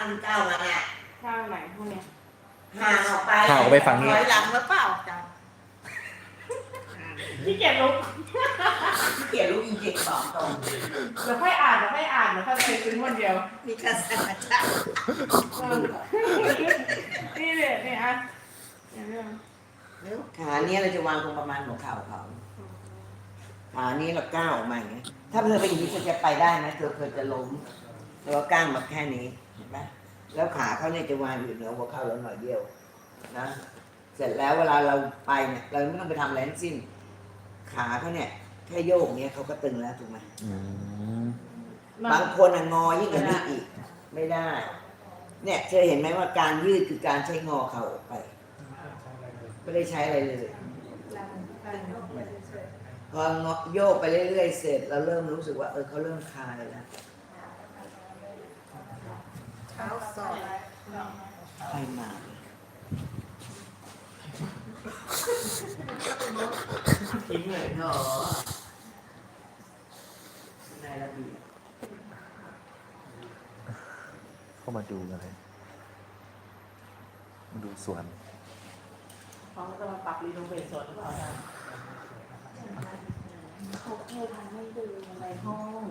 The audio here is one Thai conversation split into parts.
อันเก้ามาเนี่ยข้างไหนพวกเนี้ยห่างออกไปห่างออกไปฝั่งนี้ถอยหลังแล้วเปล่าจังพี่เกียรลุกเกลียดลูกจริงๆบอกตรงเดี๋ยวค่อยอ่านเดี๋ยวค่อยอ่านเดี๋ยวค่อยไปซื้อวันเดียวมีกระแสจ้าเออนี่เลยนี่อะอย่างเรื่องขาเนี้ยเราจะวางตรงประมาณหัวเข่าเขาขานี้เราก้าวออกมาอย่างเงี้ยถ้าเธอเป็นอย่างนี้เธอจะไปได้ไหมเธอเธอจะล้มแต่ว่าก้างมาแค่นี้ เห็นไหมแล้วขาเขาเนี่ยจะวางอยู่เหนือหัวเข่าเราหน่อยเดียวนะ เสร็จแล้วเวลาเราไปเนี่ยเราไม่ต้องไปทำอะไรทั้งสิ้น ขาเขาเนี่ยแค่โยกเนี้ยเขาก็ตึงแล้วถูกไหมอืมบางคนอะงอยิ่งกว่านี้อีก ไม่ได้ เนี่ยเธอเห็นไหมว่าการยืดคือการใช้งอเข่าออกไป ไม่ได้ใช้อะไรเลยพองอโยกไปเรื่อยๆเสร็จเราเริ่มรู้สึกว่าเออเขาเริ่มคลายแล้ว เท้าศอกคลายมาทิ้งเลยเนาะนระเบียบเข้ามาดูอะไรมาดูสวนเขาจะมาปรับรีโนเวทสวนหรือเปล่าจารย์เขาเคยทำให้ดูในห้อง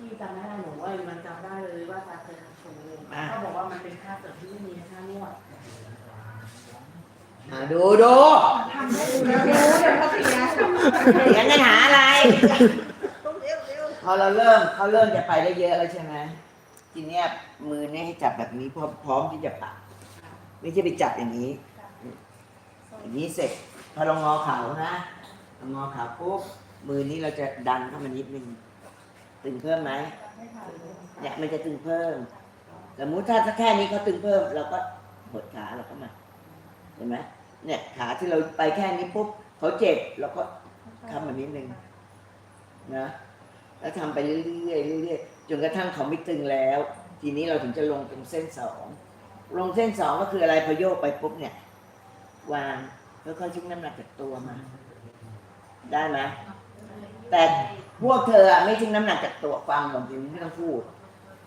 ที่จำไม่ได้หนูว่ามันจำได้เลยว่าอาจารย์เคยทำโชว์เขาบอกว่ามันเป็นค่าเสริมที่ไม่มีค่านวดอะดูดูทำได้ดูแล้วดูเดี๋ยวเขาเสียเสียงกันหาอะไรต้องเร็วเร็วพอเราเริ่มเขาเริ่มจะไปได้เยอะแล้วใช่ไหมทีเนี้ยมือเนี่ยให้จับแบบนี้พร้อมพร้อมที่จะปักไม่ใช่ไปจับอย่างนี้ อย่างนี้เสร็จพอเรางอเข่านะเรางอเข่าปุ๊บมือนี้เราจะดันเข้ามานิดนึง ตึงเพิ่มไหมเนี่ยมันจะตึงเพิ่มสมมติถ้าแค่นี้เขาตึงเพิ่มเราก็หดขาเราก็มาเห็นไหมเนี่ยขาที่เราไปแค่นี้ปุ๊บเขาเจ็บเราก็ทำแบบนิดนึงนะแล้วทำไปเรื่อยๆเรื่อยๆจนกระทั่งเขาไม่ตึงแล้ว ทีนี้เราถึงจะลงตรงเส้นสองลงเส้นสองก็คืออะไรพอโยกไปปุ๊บเนี่ยวางแล้วค่อยชิ้งน้ำหนักจากตัวมา ได้ไหม แต่พวกเธออะไม่ทิ้งน้ำหนักจากตัวฟังผมจริงไม่ต้องพูด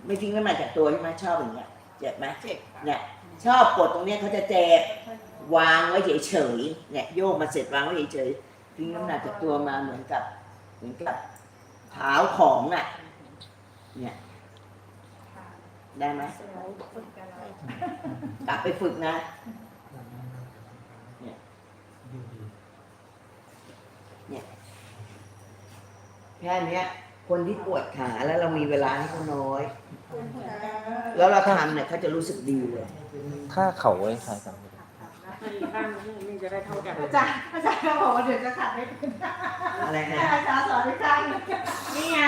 ไม่ทิ้งน้ำหนักจากตัวใช่ไหมชอบอย่างเงี้ยเจ็บไหมเจ็บเนี่ยชอบกดตรงเนี้ยเขาจะเจ็บวางไว้เฉยๆเนี่ยโยกมาเสร็จวางไว้เฉยๆทิ้งน้ำหนักจากตัวมาเหมือนกับ เหมือนกับเท้าของอะ เนี่ยได้ไหม กลับไปฝึกนะ แค่เนี้ย คนที่ปวดขาแล้วเรามีเวลาให้เขาน้อย แล้วเราทำเนี่ยเขาจะรู้สึกดีเลย ถ้าเขาไว้คล้ายกันอีกข้างนึงนี่จะได้เท่ากันอาจารย์อาจารย์เขาบอกว่าเดี๋ยวจะขัดไม่เป็นอะไรนะอาจารย์สอนอีกครั้งหนึ่งนี่ไง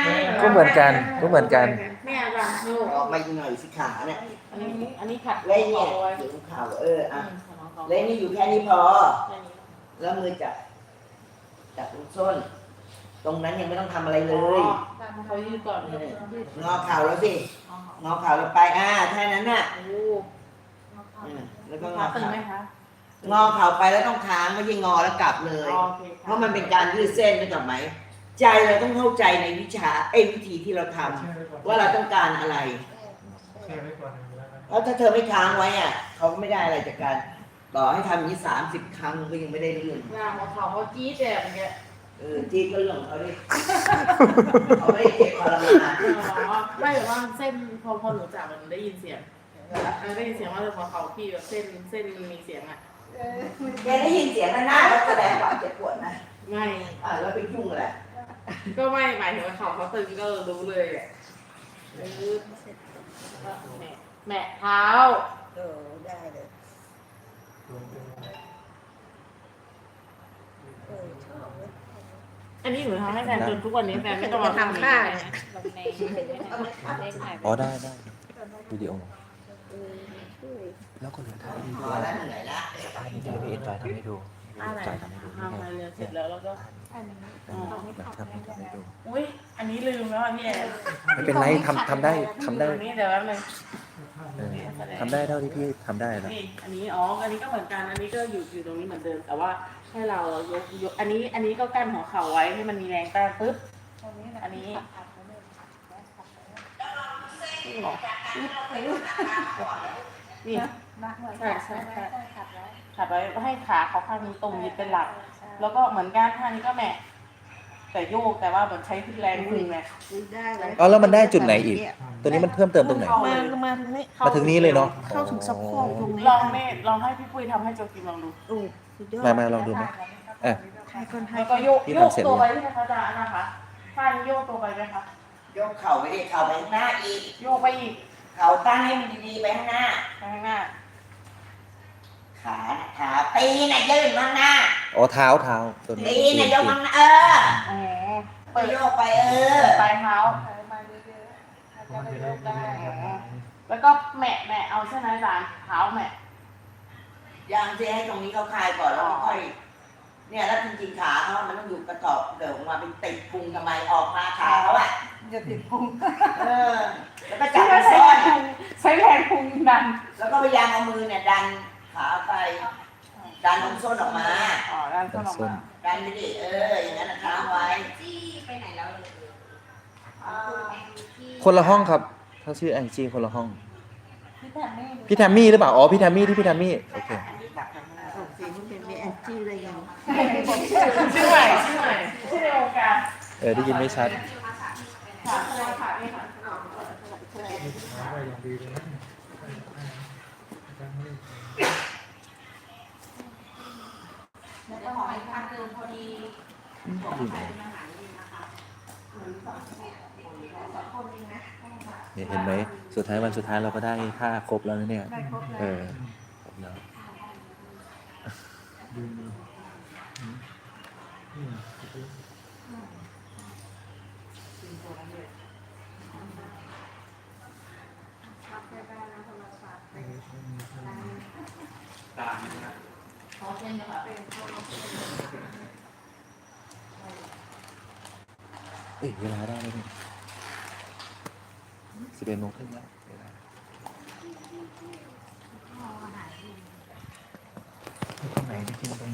ก็เหมือนกันก็เหมือนกันเนี่ยอาจารย์ดูออกมาอีกหน่อยสิขาเนี่ยอันนี้อันนี้ขัดเล่นเนี่ยอาไว้ถึงเข่าเอออะอืมเล่นนี่อยู่แค่นี้พอแค่นี้แล้วมือจับจับตรงส้น ตรงนั้นยังไม่ต้องทำอะไรเลยอ๋อเขายืดก่อนเลยงอเข่าแล้วสิงอเข่าแล้วไปอ่าแค่นั้นน่ะโอ้อืมแล้วก็งขาอตึงเข่าไหมคะงอเข่าไปแล้วต้องค้างไม่ใช่งอแล้วกลับเลย โอคเพราะมันเป็นการยืดเส้นนึกออกไหม ใจเราต้องเข้าใจในวิชาไอ้ยวิธีที่เราทำว่าเราต้องการอะไร แช่ไว้ก่อนหนึ่งแล้วกันเพราะถ้าเธอไม่ค้างไว้อะเขาก็ไม่ได้อะไรจากการ ต่อให้ทำอย่างนี้สามสิบครั้งก็ยังไม่ได้เรื่องหน้าของเขาเขาจี๊ดแบบเงี้ย เออที่ก็เรื่องของเขาดิเขาไม่ได้เก็บพลังงานอ๋อไม่แต่ว่าเส้นพอพอหนูจับมันได้ยินเสียงเออได้ยินเสียงว่าพอเขาพี่แบบเส้นเส้นมันมีเสียงอะเออแกได้ยินเสียงแล้วนะแล้วแสดงความเจ็บปวดนะไม่อ่าแล้วไปยุ่งอะไรก็ไม่หมายถึงว่าเขาเขาตึงก็รู้เลยอะเออแหม่แหม่เท้าเออได้เลย รวมเป็น เออชอบเลย อันนี้หนูทำให้แฟนจนทุกวันนี้แฟนไม่ต้องจะมาทำผ้าเนี่ยลงในเลขหายอ๋อได้ได้วิดีโอเออช่วยแล้วก็เหลือท่านี้พด้อวยแล้วเหนื่อยละท่านี้ที่พี่เอ็นไฟทำให้ดูอะไรไฟทำให้ดูนี่ทำไงอะไรเลยเสร็จแล้วแล้วก็อันนี้แบบทำให้ทำให้ดูอุ้ยอันนี้ลืมแล้วอะพี่แอนไม่เป็นไรทำทำได้ทำได้ ทำได้เท่าที่พี่ทำได้แล้วนี่อันนี้อ๋อ อันนี้ก็เหมือนกัน อันนี้ก็อยู่อยู่ตรงนี้เหมือนเดิม แต่ว่าให้เรายกยก อันนี้ อันนี้ก็กั้นหัวเข่าไว้ให้มันมีแรงต้านปึ๊บตรงนี้นะอันนี้ขัดๆไว้เลยขัดไว้ขัดไว้นี่หรอนี่มากเลยใช่ใช่ใช่ขับไว้ขัดไว้ให้ขาเขาข้างนี้ตรงยึดเป็นหลัก แล้วก็เหมือนกันท่านี้ก็แหม่แต่โยกแต่ว่าแบบใช้แรงดึงไงได้เลยอ๋อแล้วมันได้จุดไหนอีก ตัวนี้มันเพิ่มเติมตรงไหน มามาถึงนี้มาถึงนี้เลยเนาะเข้าถึงสะโพกตรงนี้ลองเน่ลองให้พี่ปุ้ยทำให้โจกิมลองดูโอ้สุดยอดมามาลองดูไหมอะให้คนให้แล้วก็โยกพี่โยทำกเสร็จตัวเลยไปใช่ไหมคะอาจารย์นะคะท่านี้โยกตัวไปไหมคะยกเข่าไปดิเข่าไปข้างหน้าอีก โยกไปอีก เข่าตั้งให้มันดีๆไปข้างหน้าไปข้างหน้า ขาขาตีน่ะยื่นมาข้างหน้าอ๋อเท้าเท้าตัวนี้ตีน่ะยกมาข้างหน้าเอออ๋อไปโยกไปเออปลายเท้าไปมาเยอะ ๆอาจมัจะนได้จะได้ยกไม่ได้ได้แล้วก็แหมะแหมะเอาใช่ไหมอาจารย์เท้าแหมะยังจะให้ตรงนี้เขาคลายก่อนแล้วค่อยเนี่ยแล้วจริงๆขาเขามันต้องอยู่กระตอกเดี๋ยวมาเป็นติดพุงทำไมออกมาขาเขาอะจะติดพุงเออ แล้วก็จัใช้บแรมันซ่อนงพุงใช้แรงพุงดัน แล้วก็พยายามเอามือเนี่ยดันขาไปดันตรงส้นออกมาอ๋อดันเข้าออกมาดันไปดิเอออย่างนั้นนะค้างไว้จี้ไปไหนแล้วอ่าที่ คนละห้องครับถ้าชื่อแองจี้คนละห้อง พี่แทมมี่พี่แทมมี่หรือเปล่า อ๋อ พี่แทมมี่ที่พี่แทมมี่ โอเค โอเคมันเป็นมีแอนจี้อะไรอย่างชื่อใหม่ชื่อใหม่ชื่อในวงการเออ ได้ยินไม่ชัด ค่ะใช่ค่ะนี่ค่ะหาได้อย่างดีเลยนะจังเลยแล้วก็หอยทางเดิมพอดีเนี่ย เห็นไหมสุดท้ายวันสุดท้ายเราก็ได้ค่าครบแล้วนะเนี่ยได้ครบเอแล้วอครบแล้วดีอืมพักได้ได้นะโทรศัพท์เป็นตามนะครับขอเช่นนะคะเป็นโทรศัพท์เอ้ยเวลาได้แล้วนี่ สิบเอ็ดโมงครึ่งแล้วเวลาตรงไหนที่กินตรง